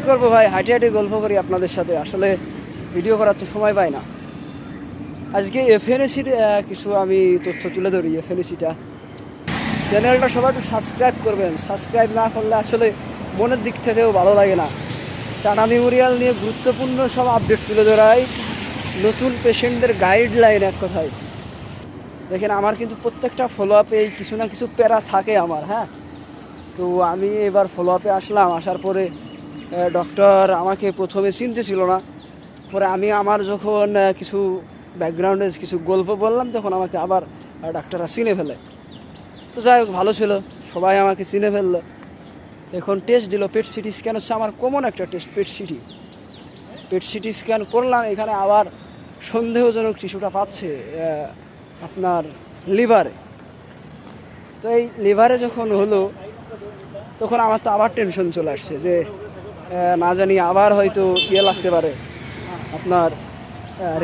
কি করব ভাই? হাঁটি হাঁটি গল্প করি আপনাদের সাথে। আসলে ভিডিও করার তো সময় পাই না। আজকে এফএনএসির কিছু আমি তথ্য তুলে ধরি এফএনএসিটা চ্যানেলটা সবাই একটু সাবস্ক্রাইব করবেন। সাবস্ক্রাইব না করলে আসলে মনের দিক থেকেও ভালো লাগে না। টানা মেমোরিয়াল নিয়ে গুরুত্বপূর্ণ সব আপডেট তুলে ধরাই। নতুন পেশেন্টদের গাইডলাইন এক কথায়। দেখেন, আমার কিন্তু প্রত্যেকটা ফলো আপে কিছু না কিছু প্যারা থাকে আমার হ্যাঁ? তো আমি এবার ফলো আপে আসলাম। আসার পরে ডক্টর আমাকে প্রথমে চিনতে ছিল না। পরে আমি আমার যখন কিছু ব্যাকগ্রাউন্ডে কিছু গল্প বললাম, তখন আমাকে আবার ডাক্তাররা চিনে ফেলে। তো যাই হোক, ভালো ছিল। সবাই আমাকে চিনে ফেলল। এখন টেস্ট দিল পেট সিটি স্ক্যান হচ্ছে আমার কমন একটা test PET CT PET CT scan করলাম, এখানে আবার সন্দেহজনক টিস্যুটা পাচ্ছে আপনার লিভারে। তো এই লিভারে যখন হলো, তখন আমার তো আবার টেনশন চলে আসছে যে না জানি আবার হয়তো ইয়ে লাগতে পারে। আপনার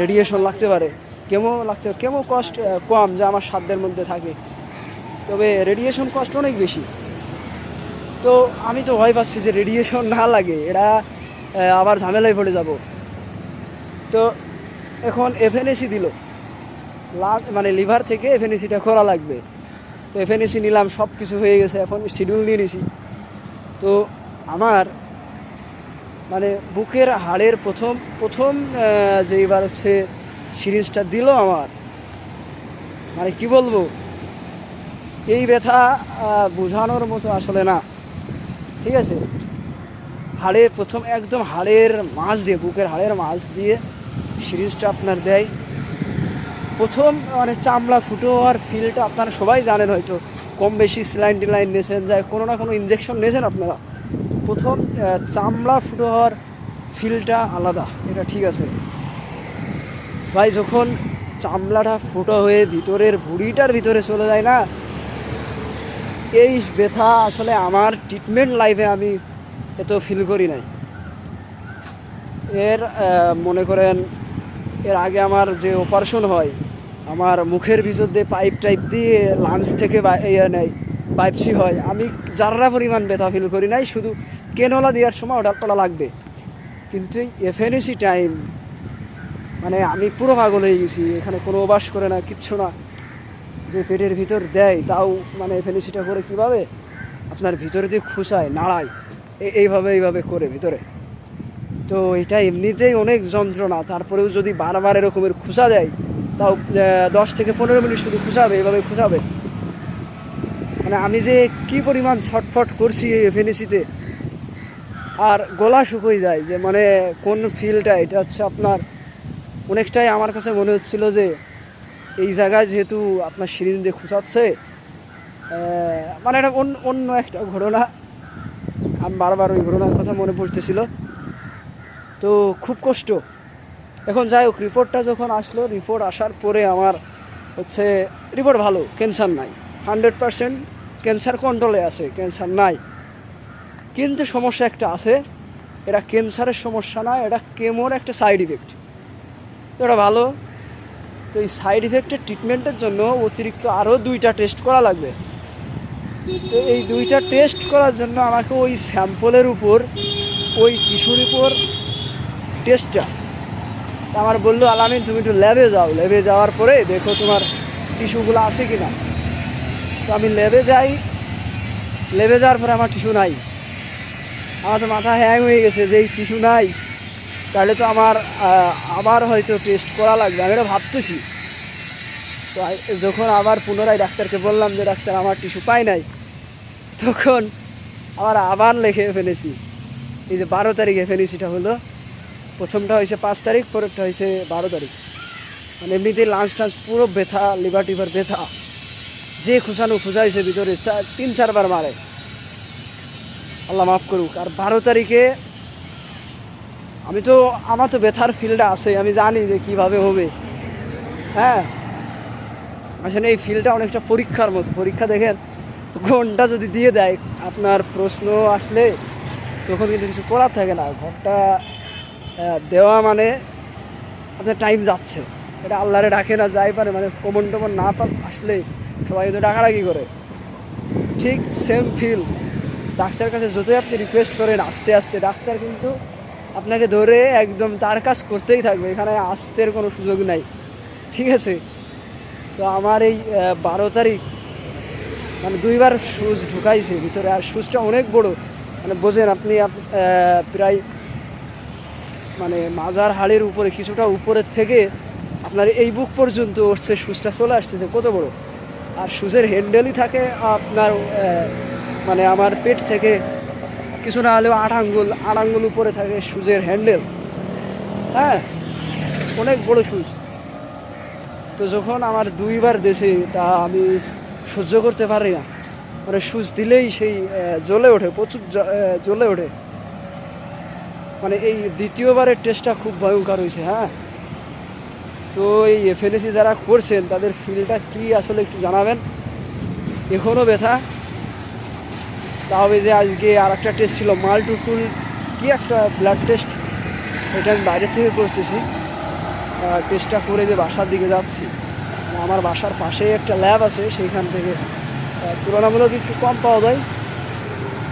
রেডিয়েশন লাগতে পারে। কেমো লাগতে, কেমো কস্ট কম যা আমার সাধ্যের মধ্যে থাকে। তবে রেডিয়েশন কস্ট অনেক বেশি। তো আমি তো ভয় পাচ্ছি যে রেডিয়েশন না লাগে, এরা আবার ঝামেলায় পড়ে যাব। তো এখন এফএনএসি দিল। মানে লিভার থেকে এফএনএসিটা খোলা লাগবে। তো এফএনএসি নিলাম সব কিছু হয়ে গেছে, এখন শিডিউল নিয়ে নিছি। তো আমার মানে বুকের হাড়ের প্রথম প্রথম যে এবার হচ্ছে সিরিজটা দিল আমার। মানে কি বলব? এই ব্যথা বোঝানোর মতো আসলে না। ঠিক আছে? হাড়ের প্রথম একদম হাড়ের মাছ দিয়ে, বুকের হাড়ের মাছ দিয়ে সিরিজটা আপনার দেয়। প্রথম মানে চামড়া ফুটো হওয়ার ফিলটা আপনারা সবাই জানেন হয়তো। কম বেশি স্লাইন টিলাইন নিয়েছেন যায় কোনো না কোনো ইঞ্জেকশন নিয়েছেন আপনারা। প্রথম চামড়া ফুটো হওয়ার ফিলটা আলাদা। এটা ঠিক আছে। ভাই, যখন চামড়াটা ফুটো হয়ে ভিতরের ভুঁড়িটার ভিতরে চলে যায় না, এই ব্যথা আসলে আমার ট্রিটমেন্ট লাইফে আমি এত ফিল করি নাই। এর মনে করেন, এর আগে আমার যে অপারেশন হয়, আমার মুখের ভিতর দিয়ে পাইপ টাইপ দিয়ে লাঞ্চ থেকে ইয়ে নেয় পাইপসি হয়, আমি যারা পরিমাণ ব্যথা ফিল করি নাই, শুধু কেনলা দেওয়ার সময় ওটা পড়া লাগবে। কিন্তু এই এফএনএসি টাইম মানে আমি পুরো পাগল হয়ে গেছি, এখানে কোনো অবাস করে না, কিচ্ছু না। যে পেটের ভিতর দেয়, তাও মানে এফএনএসিটা করে কীভাবে? আপনার ভিতরে দিয়ে খুসায় নাড়ায় এইভাবে এইভাবে করে ভিতরে। তো এটা এমনিতেই অনেক যন্ত্রণা, তারপরেও যদি বারবার এরকমের খুসা দেয়, তাও দশ থেকে পনেরো মিনিট শুধু খুসাবে এইভাবে খুসাবে মানে আমি যে কি পরিমাণ ছটফট করছি এই এফএনএসিতে আর গলা শুকোই যায়, যে মানে কোন ফিলটা এটা হচ্ছে আপনার, অনেকটাই আমার কাছে মনে হচ্ছিল যে এই জায়গায় যেহেতু আপনার সিরিঞ্জ দিয়ে খুঁচাচ্ছে মানে এটা অন্য অন্য একটা ঘটনা। আমি বারবার ওই ঘটনার কথা মনে পড়তেছিল। তো খুব কষ্ট। এখন যাই হোক রিপোর্টটা যখন আসলো রিপোর্ট আসার পরে আমার হচ্ছে রিপোর্ট ভালো ক্যান্সার নাই। হান্ড্রেড পারসেন্ট ক্যান্সার কন্ট্রোলে আছে ক্যান্সার নাই। কিন্তু সমস্যা একটা আছে, এটা ক্যান্সারের সমস্যা না, এটা কেমোর একটা সাইড ইফেক্ট এটা ভালো। তো এই সাইড ইফেক্টের ট্রিটমেন্টের জন্য অতিরিক্ত আরও দুইটা টেস্ট করা লাগবে। তো এই দুইটা টেস্ট করার জন্য আমাকে ওই স্যাম্পলের উপর, ওই টিস্যুর উপর টেস্টটা আমার বলল, আলামিন, তুমি একটু ল্যাবে যাও। ল্যাবে যাওয়ার পরে দেখো তোমার টিস্যুগুলো আছে কি না তো আমি ল্যাবে যাই। ল্যাবে যাওয়ার পরে আমার টিস্যু নাই। আমার তো মাথা হ্যাং হয়ে গেছে যে এই টিস্যু নাই, তাহলে তো আমার আবার হয়তো টেস্ট করা লাগবে, আমি এটা ভাবতেছি। তো যখন আবার পুনরায় ডাক্তারকে বললাম যে, ডাক্তার, আমার টিস্যু পাই নাই। তখন আবার আবার লেখে ফেলেছি। এই যে বারো তারিখে ফেলেছিটা হলো, প্রথমটা হয়েছে পাঁচ তারিখ, পরেরটা হয়েছে বারো তারিখ। মানে এমনিতেই লাঞ্চ টাঞ্চ পুরো ব্যথা লিভার টিভার ব্যথা, যে খুশানো খুঁজাইছে ভিতরে, চার, তিন, চারবার মারে। আল্লাহ মাফ করুক। আর বারো তারিখে আমি তো, আমার তো ব্যথার ফিল্ডটা আছে, আমি জানি যে কীভাবে হবে। হ্যাঁ? আসলে এই ফিল্ডটা অনেকটা পরীক্ষার মতো। পরীক্ষা দেখেন, ঘণ্টা যদি দিয়ে দেয়, আপনার প্রশ্ন আসলে তখন কিন্তু কিছু করার থাকে না। ঘরটা দেওয়া মানে আপনার টাইম যাচ্ছে। এটা আল্লাহরে ডাকে না, যাই পারে মানে কমন টমন না আসলে সবাই তো ডাকাডাকি করে। ঠিক সেম ফিল ডাক্তার কাছে যতই আপনি রিকোয়েস্ট করেন, আস্তে আস্তে, ডাক্তার কিন্তু আপনাকে ধরে একদম তার কাজ করতেই থাকবে। এখানে আসতের কোনো সুযোগ নাই। ঠিক আছে? তো আমার এই বারো তারিখ মানে দুইবার সুচ ঢুকাইছে, ভিতরে। আর সুচটা অনেক বড়। মানে বোঝেন আপনি প্রায় মানে মাজার হাড়ের উপরে, কিছুটা উপরের থেকে আপনার এই বুক পর্যন্ত উঠছে সুচটা চলে আসতেছে। কত বড়? আর সুচের হ্যান্ডেলই থাকে আপনার মানে আমার পেট থেকে কিছু না হলেও আট আঙ্গুল আট আঙ্গুল উপরে থাকে সুচের হ্যান্ডেল। হ্যাঁ অনেক বড় সুচ তো যখন আমার দুইবার দেশে তা আমি সহ্য করতে পারি না মানে সুচ দিলেই সেই জ্বলে ওঠে, প্রচুর জ্বলে ওঠে। মানে এই দ্বিতীয়বারের টেস্টটা খুব ভয়ঙ্কর হয়েছে হ্যাঁ। তো এই এফএলএসি যারা করছেন, তাদের ফিলটা কি আসলে একটু জানাবেন? এখনও ব্যথা? তাহলে যে আজকে আর একটা টেস্ট ছিল মাল্টুকুল কি একটা ব্লাড টেস্ট এটা আমি বাইরে থেকে করতেছি। টেস্টটা করে যে বাসার দিকে যাচ্ছি। আমার বাসার পাশেই একটা ল্যাব আছে, সেইখান থেকে তুলনামূলক একটু কম পাওয়া যায়।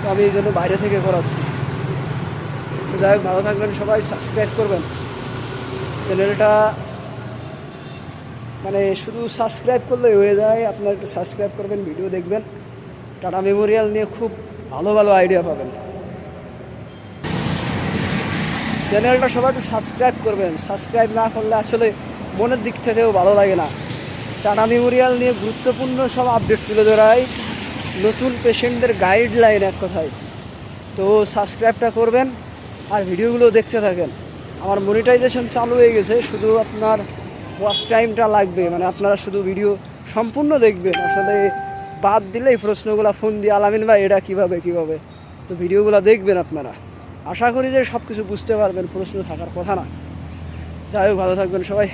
তো আমি এই জন্য বাইরে থেকে করাচ্ছি। তো যাই হোক, ভালো থাকবেন সবাই সাবস্ক্রাইব করবেন। চ্যানেলটা মানে শুধু সাবস্ক্রাইব করলে হয়ে যায়, আপনার একটু সাবস্ক্রাইব করবেন ভিডিও দেখবেন। টাটা মেমোরিয়াল নিয়ে খুব ভালো ভালো আইডিয়া পাবেন। চ্যানেলটা সবাই একটু সাবস্ক্রাইব করবেন। সাবস্ক্রাইব না করলে আসলে মনের দিক থেকেও ভালো লাগে না। টাটা মেমোরিয়াল নিয়ে গুরুত্বপূর্ণ সব আপডেট তুলে ধরায় নতুন পেশেন্টদের গাইডলাইন এক কথায়। তো সাবস্ক্রাইবটা করবেন আর ভিডিওগুলো দেখতে থাকেন। আমার মনিটাইজেশন চালু হয়ে গেছে, শুধু আপনার ওয়াচ টাইমটা লাগবে। মানে আপনারা শুধু ভিডিও সম্পূর্ণ দেখবেন। আসলে বাদ দিলে এই প্রশ্নগুলো ফোন দিয়ে, আলামিন ভাই, এটা কীভাবে কীভাবে? তো ভিডিওগুলো দেখবেন আপনারা। আশা করি যে সব কিছু বুঝতে পারবেন, প্রশ্ন থাকার কথা না। যাই হোক, ভালো থাকবেন সবাই।